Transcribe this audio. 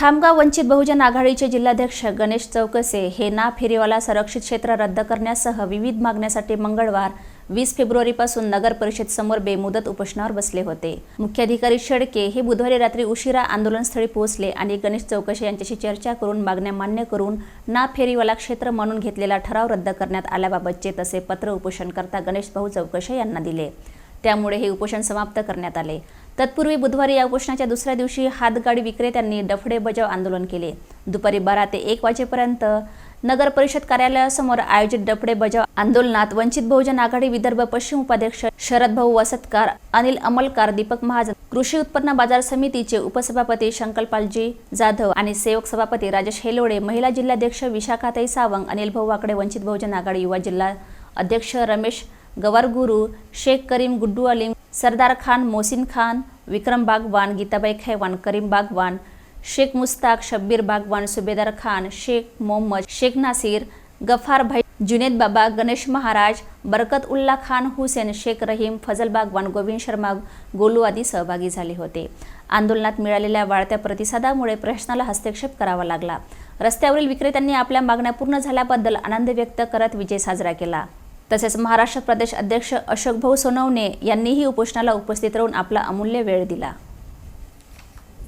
खामगाव वंचित बहुजन आघाडीचे जिल्हाध्यक्ष गणेश चौकसे हे ना फेरीवाला संरक्षित क्षेत्र रद्द करण्यासह विविध मागण्यासाठी मंगळवार वीस फेब्रुवारीपासून नगर परिषद समोर बेमुदत उपोषणावर बसले होते. मुख्याधिकारी शेडके हे बुधवारी रात्री उशिरा आंदोलनस्थळी पोहोचले आणि गणेश चौकशे यांच्याशी चर्चा करून मागण्या मान्य करून ना फेरीवाला क्षेत्र म्हणून घेतलेला ठराव रद्द करण्यात आल्याबाबतचे तसे पत्र उपोषणकर्ता गणेश भाऊ चौकशे यांना दिले. त्यामुळे हे उपोषण समाप्त करण्यात आले. तत्पूर्वी बुधवारी या उपोषणाच्या दुसऱ्या दिवशी हातगाडी विक्रेत्यांनी डफडे बजाव आंदोलन केले. दुपारी बारा ते एक वाजेपर्यंत नगर परिषद कार्यालयासमोर आयोजित डफडे बजाव आंदोलनात वंचित बहुजन आघाडी विदर्भ पश्चिम उपाध्यक्ष शरद भाऊ वसतकार अनिल अमलकार दीपक महाजन कृषी उत्पन्न बाजार समितीचे उपसभापती शंकरपालजी जाधव आणि सेवक सभापती राजेश हेलोडे महिला जिल्हाध्यक्ष विशाखाताई सावंग अनिल भाऊ वाकडे वंचित बहुजन आघाडी युवा जिल्हा अध्यक्ष रमेश गवारगुरू शेख करीम गुड्डू अलीम सरदार खान मोसिन खान विक्रम बागवान गीताबाई खैवान करीम बागवान शेख मुस्ताक शब्बीर बागवान सुबेदार खान शेख मोहम्मद शेख नासिर गफार भाई जुनेद बाबा गणेश महाराज बरकत उल्ला खान हुसेन शेख रहीम फजल बागवान गोविंद शर्मा गोलू आदी सहभागी झाले होते. आंदोलनात मिळालेल्या वाढत्या प्रतिसादामुळे प्रशासनाला हस्तक्षेप करावा लागला. रस्त्यावरील विक्रेत्यांनी आपल्या मागण्या पूर्ण झाल्याबद्दल आनंद व्यक्त करत विजय साजरा केला. तसेच महाराष्ट्र प्रदेश अध्यक्ष अशोक भाऊ सोनवणे यांनीही उपोषणाला उपस्थित राहून आपला अमूल्य वेळ दिला.